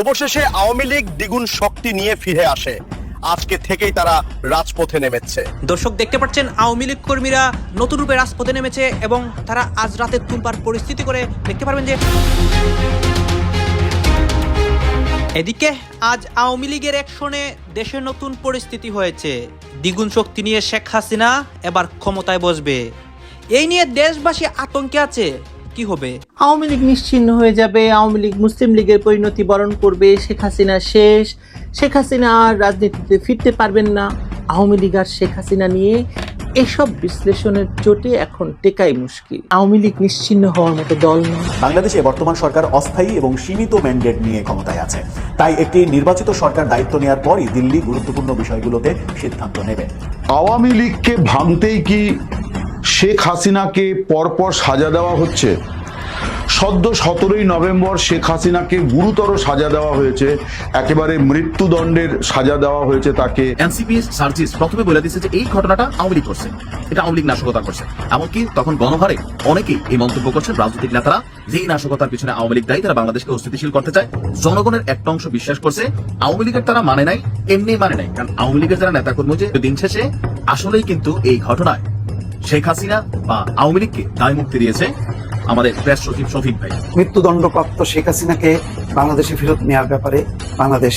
অবশেষে আওয়ামী লীগ দ্বিগুণ শক্তি নিয়ে ফিরে আসে। আজকে থেকেই তারা রাজপথে নেমেছে। দর্শক, দেখতে পাচ্ছেন, আওয়ামী লীগ কর্মীরা নতুন রূপে রাজপথে নেমেছে এবং তারা আজ রাতে তুলবার পরিস্থিতি করে দেখতে পারবেন যে এদিকে আজ আওয়ামী লীগের অ্যাকশনে দেশে নতুন পরিস্থিতি হয়েছে। দ্বিগুণ শক্তি নিয়ে শেখ হাসিনা এবার ক্ষমতায় বসবে। এই নিয়ে দেশবাসী আতঙ্কে আছে। কি হবে? আওয়ামী লীগ নিশ্চিহ্ন হয়ে যাবে আওয়ামী লীগ মুসলিম লীগের পরিণতি বরণ করবে শেখ হাসিনা শেষ। শেখ হাসিনা আর রাজনীতিতে ফিরতে পারবেন না। আওয়ামী লীগ আর শেখ হাসিনা নিয়ে এসব বিশ্লেষণের চোটে এখন টেকাই মুশকিল। আওয়ামী লীগ নিশ্চিহ্ন হওয়ার মতো দল নয় বাংলাদেশে বর্তমান সরকার অস্থায়ী এবং সীমিত ম্যান্ডেট নিয়ে ক্ষমতায় আছে। তাই একটি নির্বাচিত সরকার দায়িত্ব নেওয়ার পরই দিল্লি গুরুত্বপূর্ণ বিষয়গুলোতে সিদ্ধান্ত নেবে। আওয়ামী লীগকে ভাঙতেই কি শেখ হাসিনাকে পরপর সাজা দেওয়া হচ্ছে। সদ্য সতেরোই নভেম্বর শেখ হাসিনাকে গুরুতর সাজা দেওয়া হয়েছে। একেবারে মৃত্যুদণ্ডের সাজা দেওয়া হয়েছে তাকে। এনসিপি সার্জিস প্রথমে বলে দিয়েছে যে এই ঘটনাটা আওয়ামী লীগ করছে। এটা আওয়ামী লীগ নাশকতা করছে। এমনকি তখন গণহারে অনেকেই এই মন্তব্য করছেন। রাজনৈতিক নেতারা যে এই নাশকতার পিছনে আওয়ামী লীগ দায়ী, তারা বাংলাদেশকে অস্থিতিশীল করতে চায়। জনগণের একটা অংশ বিশ্বাস করছে, আওয়ামী লীগের তারা মানে নাই, এমনি মানে নাই। কারণ আওয়ামী লীগের যারা নেতা কর্মী যে দিন শেষে আসলেই কিন্তু এই ঘটনায় শেখ হাসিনা বা আওয়ামী লীগকে দায় মুক্তি দিয়েছে আমাদের প্রেস সচিব শফিক ভাই। মৃত্যুদণ্ডপ্রাপ্ত শেখ হাসিনাকে বাংলাদেশে ফেরত নেওয়ার ব্যাপারে বাংলাদেশ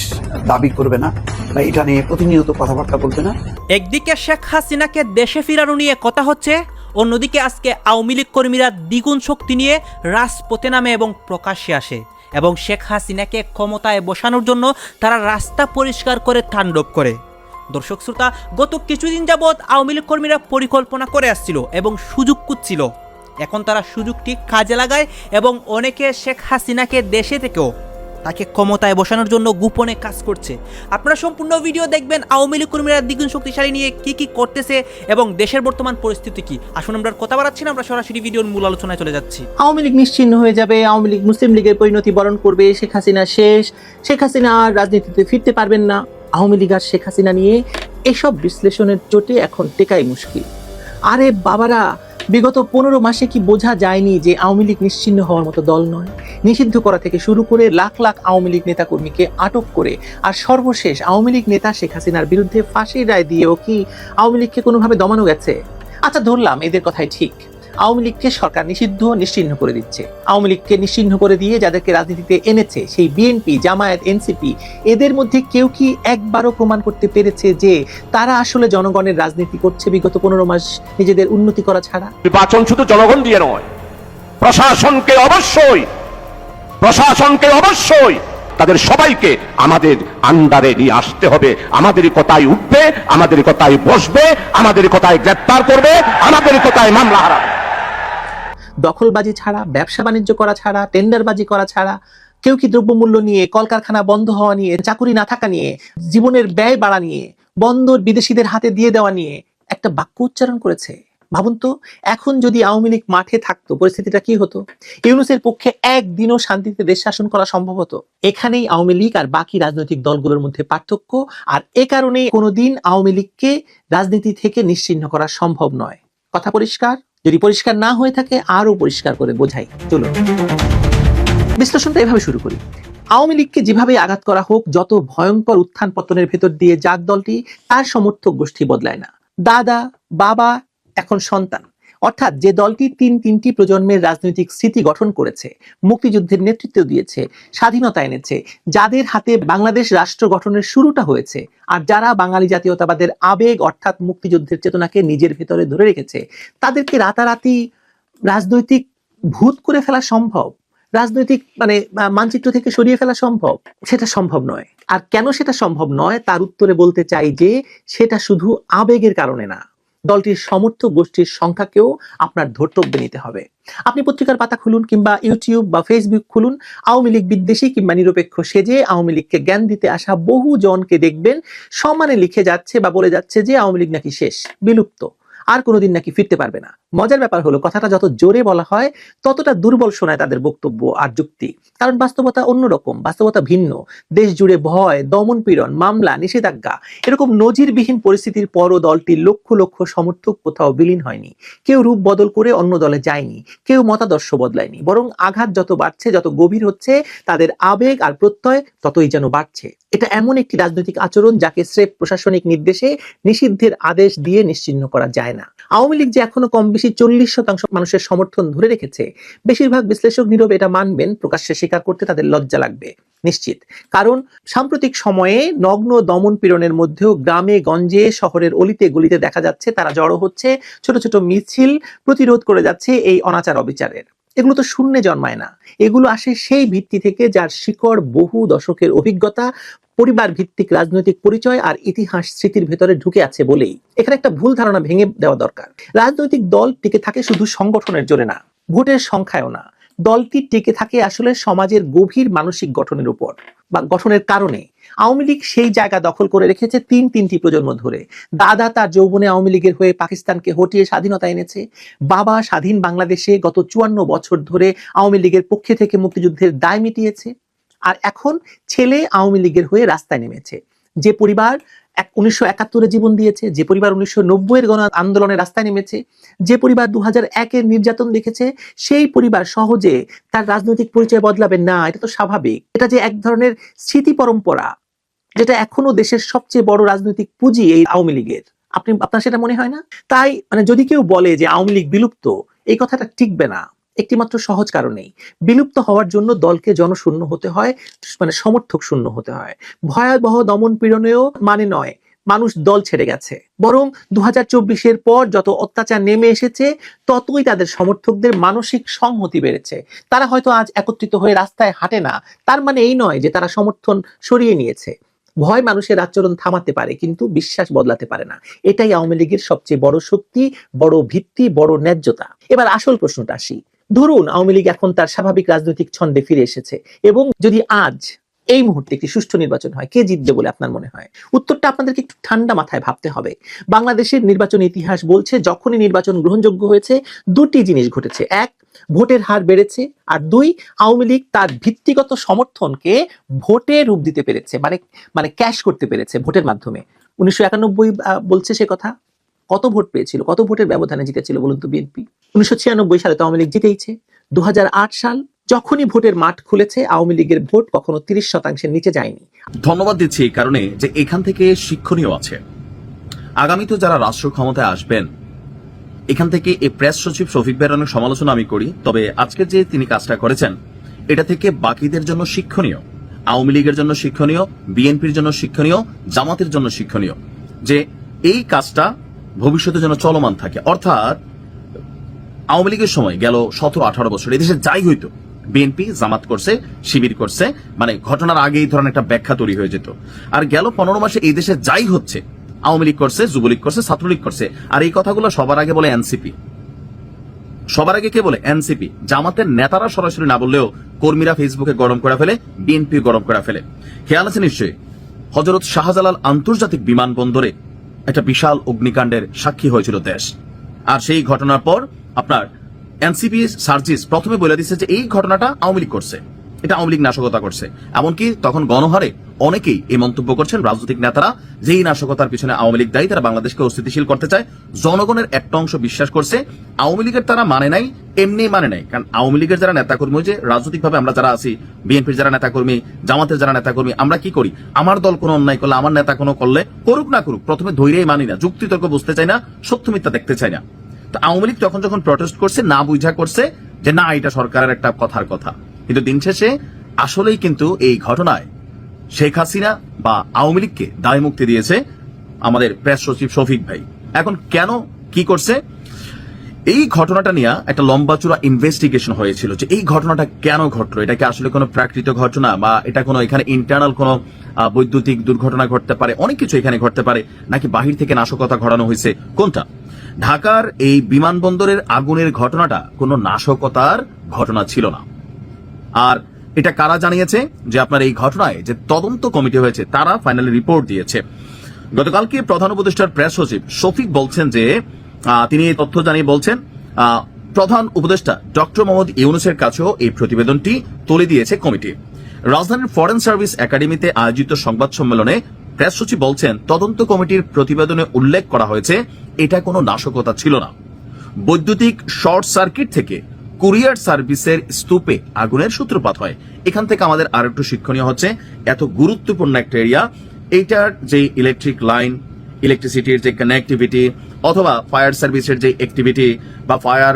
দাবি করবে না বা এটা নিয়ে প্রতিনিয়ত কথাবার্তা বলবে না। একদিকে শেখ হাসিনাকে দেশে ফিরানো নিয়ে কথা হচ্ছে অন্যদিকে আজকে আওয়ামী লীগ কর্মীরা দ্বিগুণ শক্তি নিয়ে রাজপথে নামে এবং প্রকাশ্যে আসে এবং শেখ হাসিনাকে ক্ষমতায় বসানোর জন্য তারা রাস্তা পরিষ্কার করে তাণ্ডব করে। দর্শক শ্রোতা, গত কিছুদিন যাবৎ আওয়ামী লীগ কর্মীরা পরিকল্পনা করে আসছিল এবং সুযোগ কুচ্ছিল এখন তারা সুযোগটি কাজে লাগায় এবং অনেকে শেখ হাসিনাকে দেশে থেকেও তাকে ক্ষমতায় বসানোর জন্য গোপনে কাজ করছে। আপনারা সম্পূর্ণ ভিডিও দেখবেন আওয়ামী লীগ কর্মীরা দ্বিগুণ শক্তিশালী নিয়ে কি কি করতেছে এবং দেশের বর্তমান পরিস্থিতি কি। আসুন আমরা কথা বাড়াচ্ছি না, আমরা সরাসরি ভিডিওর মূল আলোচনায় চলে যাচ্ছি। আওয়ামী লীগ নিশ্চিহ্ন হয়ে যাবে, আওয়ামী লীগ মুসলিম লীগের পরিণতি বরণ করবে, শেখ হাসিনা শেষ, শেখ হাসিনা রাজনীতিতে ফিরতে পারবেন না। আওয়ামী লীগ আর শেখ হাসিনা নিয়ে এসব বিশ্লেষণের চোটে এখন টেকাই মুশকিল। আরে বাবারা, বিগত পনেরো মাসে কি বোঝা যায়নি যে আওয়ামী লীগ নিশ্চিহ্ন হওয়ার মতো দল নয়? নিষিদ্ধ করা থেকে শুরু করে লাখ লাখ আওয়ামী লীগ নেতাকর্মীকে আটক করে আর সর্বশেষ আওয়ামী লীগ নেতা শেখ হাসিনার বিরুদ্ধে ফাঁসির রায় দিয়েও কি আওয়ামী লীগকে কোনোভাবে দমানো গেছে? আচ্ছা ধরলাম, এদের কথাই ঠিক। আওয়ামী লীগকে সরকার নিষিদ্ধ নিশ্চিহ্ন করে দিচ্ছে। আওয়ামী লীগকে নিশ্চিহ্ন করে দিয়ে যাদেরকে রাজনীতিতে এনেছে, সেই বিএনপি, জামায়াত, এনসিপি, এদের মধ্যে কেউ কি একবারও প্রমাণ করতে পেরেছে যে তারা আসলে জনগণের রাজনীতি করছে বিগত পনেরো মাস নিজেদের উন্নতি করা ছাড়া? নির্বাচন শুধু জনগণ দিয়ে নয়, প্রশাসনকে অবশ্যই প্রশাসনকে অবশ্যই তাদের সবাইকে আমাদের আন্ডারে নিয়ে আসতে হবে। আমাদের কথায় উঠবে, আমাদের কথায় বসবে, আমাদের কথায় গ্রেপ্তার করবে, আমাদের কথায় মামলা হারাবে। দখলবাজি ছাড়া, ব্যবসা বাণিজ্য করা ছাড়া টেন্ডারবাজি করা ছাড়া, কেউ কি দ্রব্যমূল্য নিয়ে, কলকারখানা বন্ধ হওয়া নিয়ে, চাকুরি না থাকা নিয়ে, জীবনের ব্যয় বাড়া নিয়ে, বন্দর বিদেশিদের হাতে দিয়ে দেওয়া নিয়ে একটা বাক্য উচ্চারণ করেছে? ভাবুন তো, এখন যদি আওয়ামী লীগ মাঠে থাকতো, পরিস্থিতিটা কি হতো? ইউনুসের পক্ষে একদিনও শান্তিতে দেশ শাসন করা সম্ভব হতো। এখানেই আওয়ামী লীগ আর বাকি রাজনৈতিক দলগুলোর মধ্যে পার্থক্য, আর এ কারণে কোনোদিন আওয়ামী লীগকে রাজনীতি থেকে নিশ্চিহ্ন করা সম্ভব নয়। কথা পরিষ্কার? যদি পরিষ্কার না হয়ে থাকে, আরও পরিষ্কার করে বোঝাই। চলুন। বিশ্লেষণটা এভাবে শুরু করি। আওয়ামী লীগকে যেভাবে আঘাত করা হোক, যত ভয়ঙ্কর উত্থান পতনের ভেতর দিয়ে যাক দলটি, তার সমর্থক গোষ্ঠী বদলায় না। দাদা, বাবা, এখন সন্তান। অর্থাৎ যে দলটি তিন তিনটি প্রজন্মের রাজনৈতিক স্মৃতি গঠন করেছে, মুক্তিযুদ্ধের নেতৃত্ব দিয়েছে, স্বাধীনতা এনেছে, যাদের হাতে বাংলাদেশ রাষ্ট্র গঠনের শুরুটা হয়েছে, আর যারা বাঙালি জাতীয়তাবাদের আবেগ অর্থাৎ মুক্তিযুদ্ধের চেতনাকে নিজের ভেতরে ধরে রেখেছে, তাদেরকে রাতারাতি রাজনৈতিক ভূত করে ফেলা সম্ভব? রাজনৈতিক মানে মানচিত্র থেকে সরিয়ে ফেলা সম্ভব? সেটা সম্ভব নয়। আর কেন সেটা সম্ভব নয়? তার উত্তরে বলতে চাই যে, সেটা শুধু আবেগের কারণে না। দলটির সমর্থক গোষ্ঠীর সংখ্যাকেও আপনার ধর্তব্যে নিতে হবে। আপনি পত্রিকার পাতা খুলুন কিংবা ইউটিউব বা ফেসবুক খুলুন, আওয়ামী লীগ বিদ্বেষী কিংবা নিরপেক্ষ সেজে আওয়ামী লীগকে জ্ঞান দিতে আসা বহু জনকে দেখবেন সমানে লিখে যাচ্ছে বা বলে যাচ্ছে যে আওয়ামী লীগ নাকি শেষ, বিলুপ্ত, আর কোনোদিন নাকি ফিরতে পারবে না। মজার ব্যাপার হলো, কথাটা যত জোরে বলা হয়, ততটা দুর্বল শোনায় তাদের বক্তব্য আর যুক্তি। কারণ বাস্তবতা অন্যরকম, বাস্তবতা ভিন্ন। দেশ জুড়ে ভয়, দমন পীড়ন, মামলা, নিষেধাজ্ঞা, এরকম নজিরবিহীন পরিস্থিতির পরও দলটির লক্ষ লক্ষ সমর্থক কোথাও বিলীন হয়নি। কেউ রূপ বদল করে অন্য দলে যায়নি, কেউ মতাদর্শ বদলায়নি। বরং আঘাত যত বাড়ছে, যত গভীর হচ্ছে, তাদের আবেগ আর প্রত্যয় ততই যেন বাড়ছে। এটা এমন একটি রাজনৈতিক আচরণ যাকে স্রেফ প্রশাসনিক নির্দেশে নিষিদ্ধের আদেশ দিয়ে নিশ্চিহ্ন করা যায় না। আওয়ামী লীগ যে এখনও কম বেশি চল্লিশ শতাংশ মানুষের সমর্থন ধরে রেখেছে। বেশিরভাগ বিশ্লেষক নীরব এটা মানবেন, প্রকাশ্যে স্বীকার করতে তাদের লজ্জা লাগবে। নিশ্চিত। কারণ সাম্প্রতিক সময়ে নগ্ন দমন পীড়নের মধ্যেও গ্রামে, গঞ্জে, শহরের অলিতে গলিতে দেখা যাচ্ছে, তারা জড়ো হচ্ছে, ছোট ছোট মিছিল প্রতিরোধ করে যাচ্ছে এই অনাচার অবিচারের। এগুলো তো শূন্যে জন্মায় না। এগুলো আসে সেই ভিত্তি থেকে যার শিকড় বহু দশকের অভিজ্ঞতা পরিবার ভিত্তিক রাজনৈতিক পরিচয় আর ইতিহাস স্মৃতির ভেতরে ঢুকে আছে বলেই। এখানে একটা ভুল ধারণা ভেঙে দেওয়া দরকার। রাজনৈতিক দল টিকে থাকে শুধু সংগঠনের জোরে না, ভোটের সংখ্যায়ও না। দলটি টিকে থাকে আসলে সমাজের গভীর মানসিক গঠনের উপর বা গঠনের কারণে। আওয়ামী লীগ সেই জায়গা দখল করে রেখেছে তিন তিনটি প্রজন্ম ধরে। দাদা তার যৌবনে আওয়ামী লীগের হয়ে পাকিস্তানকে হটিয়ে স্বাধীনতা এনেছে। বাবা স্বাধীন বাংলাদেশে গত চুয়ান্ন বছর ধরে আওয়ামী লীগের পক্ষে থেকে মুক্তিযুদ্ধের দায় মিটিয়েছে। আর এখন ছেলে আওয়ামী লীগের হয়ে রাস্তায় নেমেছে। যে পরিবার এক উনিশশো একাত্তরে জীবন দিয়েছে, যে পরিবার উনিশশো নব্বইয়ের গণ আন্দোলনে রাস্তায় নেমেছে, যে পরিবার দু হাজার একের নির্যাতন দেখেছে, সেই পরিবার সহজে তার রাজনৈতিক পরিচয় বদলাবে। না, এটা তো স্বাভাবিক। এটা যে এক ধরনের স্মৃতি পরম্পরা যেটা এখনও দেশের সবচেয়ে বড় রাজনৈতিক পুঁজি এই আওয়ামী লীগের। আপনি, আপনার সেটা মনে হয় না? তাই মানে যদি কেউ বলে যে আওয়ামী লীগ বিলুপ্ত, এই কথাটা টিকবে না। একটিমাত্র সহজ কারণেই। বিলুপ্ত হওয়ার জন্য দলকে জনশূন্য হতে হয় মানে সমর্থক শূন্য হতে হয়। ভয়াবহ দমন পীড়নেও মানে নয়, মানুষ দল ছেড়ে গেছে। বরং দু হাজার পর যত অত্যাচার নেমে এসেছে, ততই তাদের সমর্থকদের মানসিক সংহতি বেড়েছে। তারা হয়তো আজ একত্রিত হয়ে রাস্তায় হাঁটে না। তার মানে এই নয় যে তারা সমর্থন সরিয়ে নিয়েছে। ভয় মানুষের আচরণ থামাতে পারে, কিন্তু বিশ্বাস বদলাতে পারে না। এটাই আওয়ামী লীগের সবচেয়ে বড় শক্তি, বড় ভিত্তি, বড় ন্যায্যতা। এবার আসল প্রশ্নটা আসি। ধরুন আওয়ামী লীগ এখন তার স্বাভাবিক রাজনৈতিক ছন্দে ফিরে এসেছে এবং যদি আজ এই মুহূর্তে একটি সুষ্ঠু নির্বাচন হয়। কে জিতবে বলে আপনার মনে হয়? উত্তরটা আপনাদেরকে একটু ঠান্ডা মাথায় ভাবতে হবে। বাংলাদেশের নির্বাচন ইতিহাস বলছে, যখনই নির্বাচন গ্রহণযোগ্য হয়েছে, দুটি জিনিস ঘটেছে। এক, ভোটের হার বেড়েছে। আর দুই, আওয়ামী লীগ তার ভিত্তিগত সমর্থনকে ভোটে রূপ দিতে পেরেছে মানে মানে ক্যাশ করতে পেরেছে ভোটের মাধ্যমে। উনিশশো একানব্বই বলছে সে কথা? কত ভোট পেয়েছিল? কত ভোটের ব্যবধানে জিতেছিল বলুন তো বিএনপি? উনিশশো ছিয়ানব্বই সালে তো আওয়ামী লীগ জিতেইছে। দু হাজার আট সাল যখনই ভোটের মাঠ খুলেছে, আওয়ামী লীগের ভোট কখনো তিরিশ শতাংশের নিচে যায়নি। ধন্যবাদ দিচ্ছি এই কারণে যে এখান থেকে শিক্ষণীয় আছে। আগামীতে যারা রাষ্ট্র ক্ষমতায় আসবেন, এখান থেকে এই প্রেস সচিব শফিক ভাইয়ের সমালোচনা আমি করি, তবে আজকে যে তিনি কাজটা করেছেন, এটা থেকে বাকিদের জন্য শিক্ষণীয়, আওয়ামী লীগের জন্য শিক্ষণীয়, বিএনপির জন্য শিক্ষণীয়, জামাতের জন্য শিক্ষণীয়, যে এই কাজটা ভবিষ্যতে যেন চলমান থাকে। অর্থাৎ আওয়ামী লীগের সময় গেল সতেরো আঠারো বছর, এদেশে যাই হইতো বিএনপি জামাত করছে, শিবির করছে মানে ঘটনার আগে এই ধরনের একটা ব্যাখ্যা তৈরি হয়ে যেত। আর গেল পনেরো মাসে এই দেশে যাই হচ্ছে, আওয়ামী লীগ করছে, যুবলীগ করছে, ছাত্রলীগ করছে, আর এই কথাগুলো সবার আগে বলে এনসিপি। সবার আগে কে বলে? এনসিপি। জামাতের নেতারা সরাসরি না বললেও কর্মীরা ফেসবুকে গরম করে ফেলে, বিএনপি গরম করে ফেলে। খেয়াল আছে নিশ্চয়ই? হজরত শাহজালাল আন্তর্জাতিক বিমানবন্দরে একটা বিশাল অগ্নিকাণ্ডের সাক্ষী হয়েছিল দেশ। আর সেই ঘটনার পর আপনার এনসিপি সার্জিস প্রথমে বলে দিচ্ছে যে এই ঘটনাটা আওয়ামী লীগ করছে। এটা আওয়ামী লীগ নাশকতা করছে। এমনকি তখন গণহারে অনেকেই এই মন্তব্য করছেন রাজনৈতিক নেতারা যে এই নাশকতার পিছনে আওয়ামী লীগ দায়ী, তারা বাংলাদেশকে অস্থিতিশীল করতে চায়। জনগণের একটা অংশ বিশ্বাস করছে, আওয়ামী লীগের তারা মানে নাই, এমনি মানে নাই। কারণ আওয়ামী লীগের যারা নেতাকর্মী, যে রাজনৈতিকভাবে আমরা যারা আছি, বিএনপির যারা নেতাকর্মী, জামাতের যারা নেতাকর্মী, আমরা কি করি? আমার দল কোনো অন্যায় করলে, আমার নেতা কোনো করলে, করুক না করুক, প্রথমে ধৈর্যই মানি না, যুক্তিতর্ক বুঝতে চাই না, সত্য মিথ্যা দেখতে চাই না। আওয়ামী লীগ তখন যখন প্রটেস্ট করছে, না বুঝা করছে যে না, এটা সরকারের একটা কথার কথা। কিন্তু দিন শেষে আসলেই কিন্তু এই ঘটনায় শেখ হাসিনা বা আওয়ামী লীগকে দায় মুক্তি দিয়েছে আমাদের প্রেস সচিব শফিক ভাই। এখন কেন, কি করছে? এই ঘটনাটা নিয়ে একটা লম্বা চূড়া ইনভেস্টিগেশন হয়েছিল যে এই ঘটনাটা কেন ঘটলো? এটা কি আসলে কোনো প্রাকৃত ঘটনা বা এটা কোনো এখানে ইন্টারনাল কোনো বৈদ্যুতিক দুর্ঘটনা ঘটতে পারে? অনেক কিছু এখানে ঘটতে পারে। নাকি বাহির থেকে নাশকতা ঘটানো হয়েছে? কোনটা? ঢাকার এই বিমানবন্দরের আগুনের ঘটনাটা কোনো নাশকতার ঘটনা ছিল না। আর এটা কারা জানিয়েছে যে আপনার এই ঘটনায় যে তদন্ত কমিটি হয়েছে, তারা ফাইনালি রিপোর্ট দিয়েছে। গতকালকে প্রধান উপদেষ্টার প্রেস সচিব শফিক বলছেন যে তিনি এই তথ্য জানিয়ে বলছেন প্রধান উপদেষ্টা ডক্টর মোহাম্মদ ইউনুসের কাছেও এই প্রতিবেদনটি তুলে দিয়েছে কমিটি। রাজধানীর ফরেন সার্ভিস একাডেমিতে আয়োজিত সংবাদ সম্মেলনে প্রেস সচিব বলছেন, তদন্ত কমিটির প্রতিবেদনে উল্লেখ করা হয়েছে, এটা কোনো নাশকতা ছিল না। বৈদ্যুতিক শর্ট সার্কিট থেকে কুরিয়ার সার্ভিসের স্তূপে আগুনের সূত্রপাত হয়। এখান থেকে আমাদের আর একটু শিক্ষণীয় হচ্ছে, এত গুরুত্বপূর্ণ একটা এরিয়া এইটার যে ইলেকট্রিক লাইন ইলেকট্রিসিটির যে কানেক্টিভিটি অথবা ফায়ার সার্ভিসের যে অ্যাক্টিভিটি বা ফায়ার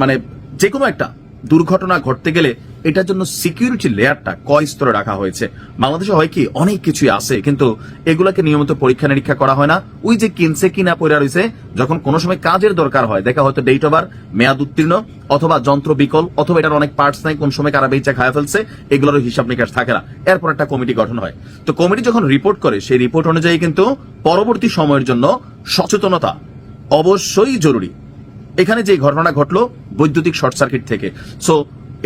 মানে যে কোনো একটা দুর্ঘটনা ঘটতে গেলে এটার জন্য সিকিউরিটি লেয়ারটা কয় স্তরে রাখা হয়েছে? বাংলাদেশে হয় কি, অনেক কিছুই আছে, কিন্তু এগুলাকে নিয়মিত পরীক্ষা নিরীক্ষা করা হয় না। ওই যে কিনছে, কিনা পড়ে রয়েছে, যখন কোনো সময় কাজের দরকার হয়, দেখা হয়তো ডেট ওভার মেয়াদ উত্তীর্ণ, অথবা যন্ত্র বিকল, অথবা এটার অনেক পার্টস নাই, কোন সময় কারা বেচা খায় ফেলছে এগুলোর হিসাব নিকাশ থাকে না। এরপর একটা কমিটি গঠন হয়। তো কমিটি যখন রিপোর্ট করে, সেই রিপোর্ট অনুযায়ী কিন্তু পরবর্তী সময়ের জন্য সচেতনতা অবশ্যই জরুরি। এখানে যে ঘটনা ঘটলো, বৈদ্যুতিক শর্ট সার্কিট থেকে। সো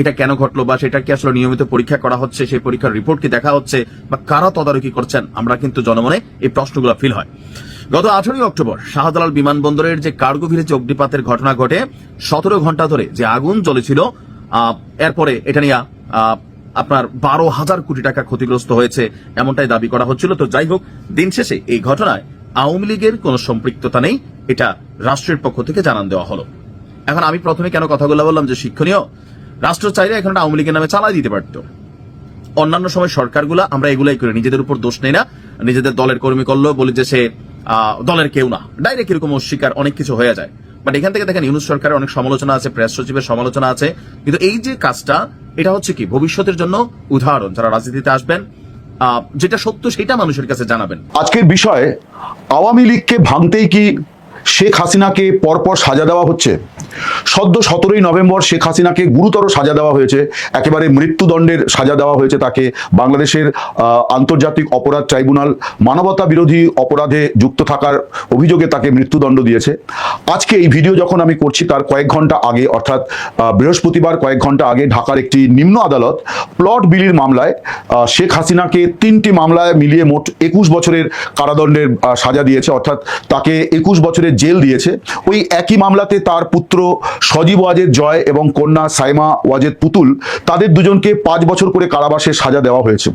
এটা কেন ঘটলো বা সেটা কি আসলে নিয়মিত পরীক্ষা করা হচ্ছে, সেই পরীক্ষার রিপোর্ট কি দেখা হচ্ছে বা কারা তদারকি করছেন, আমরা কিন্তু জনমনে এই প্রশ্নগুলো ফিল হয়। গত আঠারোই অক্টোবর শাহজালাল বিমানবন্দরের যে কার্গো ভিলেজে অগ্নিপাতের ঘটনা ঘটে, সতেরো ঘণ্টা ধরে যে আগুন জ্বলেছিল এরপরে এটা নিয়ে আপনার বারো হাজার কোটি টাকা ক্ষতিগ্রস্ত হয়েছে এমনটাই দাবি করা হচ্ছিল। তো যাই হোক, দিন শেষে এই ঘটনায় আওয়ামী লীগের কোনো সম্পৃক্ততা নেই, এটা রাষ্ট্রের পক্ষ থেকে জানান দেওয়া হলো। এখন আমি প্রথমে কেন কথাগুলো বললাম যে শিক্ষণীয় রাষ্ট্র চাইলে এখন আওয়ামী লীগের নামে চালাই দিতে পারতো। অন্যান্য সময় সরকারগুলো আমরা এগুলাই করি নিজেদের উপর দোষ নেই না। নিজেদের দলের কর্মী করল, বলি যে সে দলের কেউ না। ডাইরেক্ট এরকম অস্বীকার অনেক কিছু হয়ে যায়। বাট এখান থেকে দেখেন ইউনুস সরকারের অনেক সমালোচনা আছে প্রেস সচিবের সমালোচনা আছে। কিন্তু এই যে কাজটা, এটা হচ্ছে কি? ভবিষ্যতের জন্য উদাহরণ। যারা রাজনীতিতে আসবেন যেটা সত্য সেটা মানুষের কাছে জানাবেন। আজকের বিষয়, আওয়ামী লীগকে ভাঙতেই কি শেখ হাসিনাকে পরপর সাজা দেওয়া হচ্ছে? সদ্য সতেরোই নভেম্বর শেখ হাসিনাকে গুরুতর সাজা দেওয়া হয়েছে। একেবারে মৃত্যুদণ্ডের সাজা দেওয়া হয়েছে তাকে। বাংলাদেশের আন্তর্জাতিক অপরাধ ট্রাইব্যুনাল মানবতা বিরোধী অপরাধে যুক্ত থাকার অভিযোগে তাকে মৃত্যুদণ্ড দিয়েছে। আজকে এই ভিডিও যখন আমি করছি, তার কয়েক ঘণ্টা আগে, অর্থাৎ বৃহস্পতিবার কয়েক ঘণ্টা আগে ঢাকার একটি নিম্ন আদালত প্লট বিলির মামলায় শেখ হাসিনাকে তিনটি মামলায় মিলিয়ে মোট একুশ বছরের কারাদণ্ডের সাজা দিয়েছে। অর্থাৎ তাকে একুশ বছরের জেল দিয়েছে। ওই একই মামলাতে তার পুত্র সজীব ওয়াজেদ জয় এবং কন্যা সাইমা ওয়াজেদ পুতুল, তাদের দুজনকে পাঁচ বছর করে কারাবাসে সাজা দেওয়া হয়েছে।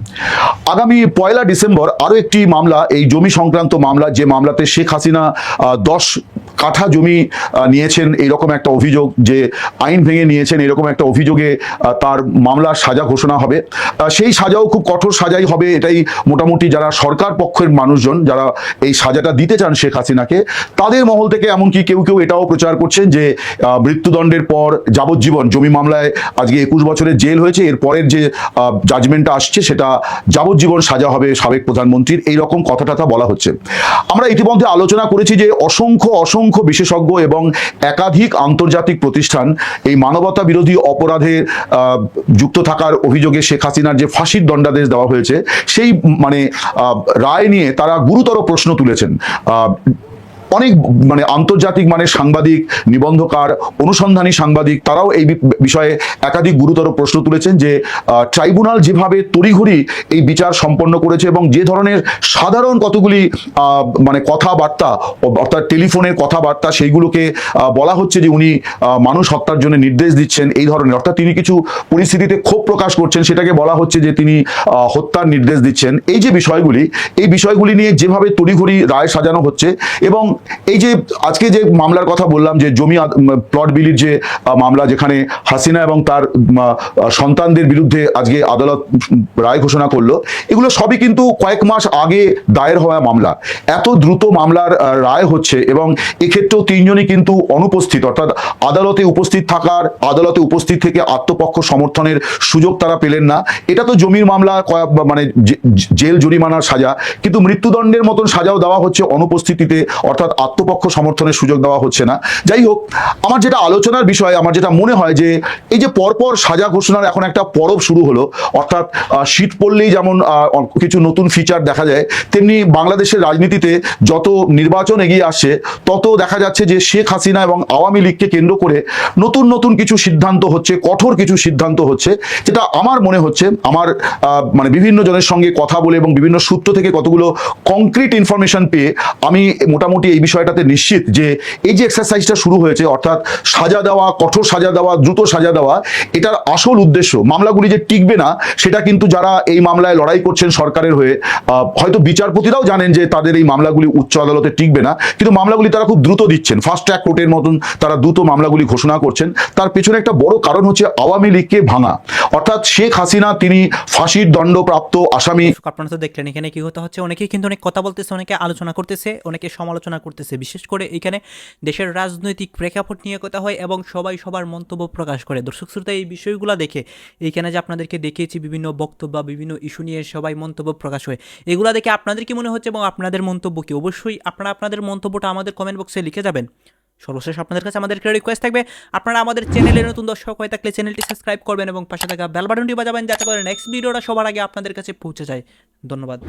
আগামী পয়লা ডিসেম্বর আরও একটি মামলা, এই জমি সংক্রান্ত মামলা, যে মামলাতে শেখ হাসিনা দশ কাঠা জমি নিয়েছেন এরকম একটা অভিযোগ যে আইন ভেঙে নিয়েছেন এরকম একটা অভিযোগে তার মামলার সাজা ঘোষণা হবে। সেই সাজাও খুব কঠোর সাজাই হবে, এটাই মোটামুটি যারা সরকার পক্ষের মানুষজন যারা এই সাজাটা দিতে চান শেখ হাসিনাকে, তাদের মহল থেকে এমনকি কেউ কেউ এটাও প্রচার করছেন যে মৃত্যুদণ্ডের পর যাবজ্জীবন জমি মামলায় আজকে একুশ বছরের জেল হয়েছে, এর পরের যে জাজমেন্টটা আসছে সেটা যাবজ্জীবন সাজা হবে সাবেক প্রধানমন্ত্রীর এই রকম কথা টথা বলা হচ্ছে। আমরা ইতিমধ্যে আলোচনা করেছি যে অসংখ্য অসংখ্য বিশেষজ্ঞ এবং একাধিক আন্তর্জাতিক প্রতিষ্ঠান এই মানবতা বিরোধী অপরাধে যুক্ত থাকার অভিযোগে শেখ হাসিনার যে ফাঁসির দণ্ডাদেশ দেওয়া হয়েছে, সেই মানে রায় নিয়ে তারা গুরুতর প্রশ্ন তুলেছেন। অনেক মানে আন্তর্জাতিক মানে সাংবাদিক, নিবন্ধকার, অনুসন্ধানী সাংবাদিক, তারাও এই বিষয়ে একাধিক গুরুতর প্রশ্ন তুলেছেন যে ট্রাইব্যুনাল যেভাবে তড়িঘড়ি এই বিচার সম্পন্ন করেছে এবং যে ধরনের সাধারণ কতগুলি মানে কথাবার্তা অর্থাৎ টেলিফোনের কথাবার্তা সেইগুলোকে বলা হচ্ছে যে উনি মানুষ হত্যার জন্য নির্দেশ দিচ্ছেন, এই ধরনের। অর্থাৎ তিনি কিছু পরিস্থিতিতে ক্ষোভ প্রকাশ করছেন, সেটাকে বলা হচ্ছে যে তিনি হত্যার নির্দেশ দিচ্ছেন। এই যে বিষয়গুলি, এই বিষয়গুলি নিয়ে যেভাবে তড়িঘড়ি রায় সাজানো হচ্ছে এবং এই যে আজকে যে মামলার কথা বললাম, যে জমি প্লট বিলির যে মামলা যেখানে হাসিনা এবং তার সন্তানদের বিরুদ্ধে আজকে আদালত রায় ঘোষণা করল, এগুলো সবই কিন্তু কয়েক মাস আগে দায়ের হওয়া মামলা। এত দ্রুত মামলার রায় হচ্ছে এবং এক্ষেত্রেও তিনজনই কিন্তু অনুপস্থিত, অর্থাৎ আদালতে উপস্থিত থাকার, আদালতে উপস্থিত থেকে আত্মপক্ষ সমর্থনের সুযোগ তারা পেলেন না। এটা তো জমির মামলা মানে জেল জরিমানার সাজা, কিন্তু মৃত্যুদণ্ডের মতন সাজাও দেওয়া হচ্ছে অনুপস্থিতিতে, অর্থাৎ আত্মপক্ষ সমর্থনের সুযোগ দেওয়া হচ্ছে না। যাই হোক, আমার যেটা আলোচনার বিষয়, আমার যেটা মনে হয় যে এই যে পরপর সাজা ঘোষণার এখন একটা পরব শুরু হলো, অর্থাৎ শীত পড়লেই যেমন কিছু নতুন ফিচার দেখা যায়, তেমনি বাংলাদেশের রাজনীতিতে যত নির্বাচন এগিয়ে আসছে, তত দেখা যাচ্ছে যে শেখ হাসিনা এবং আওয়ামী লীগকে কেন্দ্র করে নতুন নতুন কিছু সিদ্ধান্ত হচ্ছে, কঠোর কিছু সিদ্ধান্ত হচ্ছে, যেটা আমার মনে হচ্ছে, আমার মানে বিভিন্ন জনের সঙ্গে কথা বলে এবং বিভিন্ন সূত্র থেকে কতগুলো কংক্রিট ইনফরমেশন পেয়ে আমি মোটামুটি এই বিষয়টাতে নিশ্চিত যে এই যে এক্সারসাইজটা শুরু হয়েছে, অর্থাৎ সাজা দেওয়া, কঠোর সাজা দেওয়া, দ্রুত সাজা দেওয়া, এটার আসল উদ্দেশ্য, মামলাগুলি যে টিকবে না, সেটা কিন্তু যারা এই মামলায় লড়াই করছেন সরকারের হয়ে হয়তো বিচারপতিরাও জানেন যে তাদের এই মামলাগুলি উচ্চ আদালতে টিকবে না, কিন্তু মামলাগুলি তারা খুব দ্রুত দিচ্ছেন। ফাস্ট ট্র্যাক কোর্টের মতন তারা দ্রুত মামলাগুলি ঘোষণা করছেন। তার পেছনে একটা বড় কারণ হচ্ছে আওয়ামী লীগকে ভাঙা। অর্থাৎ শেখ হাসিনা, তিনি ফাঁসির দণ্ডপ্রাপ্ত আসামি আপনারা তো দেখলেন, এখানে কি হতে হচ্ছে? অনেকেই কিন্তু অনেক কথা বলতেছে, অনেকে আলোচনা করতেছে, অনেকে সমালোচনা করতেছে। বিশেষ করে এখানে দেশের রাজনৈতিক প্রেক্ষাপট নিয়ে কথা হয় এবং সবাই সবার মন্তব্য প্রকাশ করে। দর্শক শ্রোতা, এই বিষয়গুলো দেখে, এইখানে যে আপনাদেরকে দেখিয়েছি বিভিন্ন বক্তব্য বিভিন্ন ইস্যু নিয়ে সবাই মন্তব্য প্রকাশ হয়। এগুলো দেখে আপনাদের কি মনে হচ্ছে এবং আপনাদের মন্তব্য কি? অবশ্যই আপনারা আপনাদের মন্তব্যটা আমাদের কমেন্ট বক্সে লিখে যাবেন। সর্বশেষ আপনাদের কাছে আমাদের একটা রিকোয়েস্ট থাকবে। আপনারা আমাদের চ্যানেলে নতুন দর্শক হয়ে থাকলে চ্যানেলটি সাবস্ক্রাইব করবেন এবং পাশে থাকা বেল বাটনটি বাজাবেন যাতে করে নেক্সট ভিডিওটা সবার আগে আপনাদের কাছে পৌঁছে যায়। ধন্যবাদ।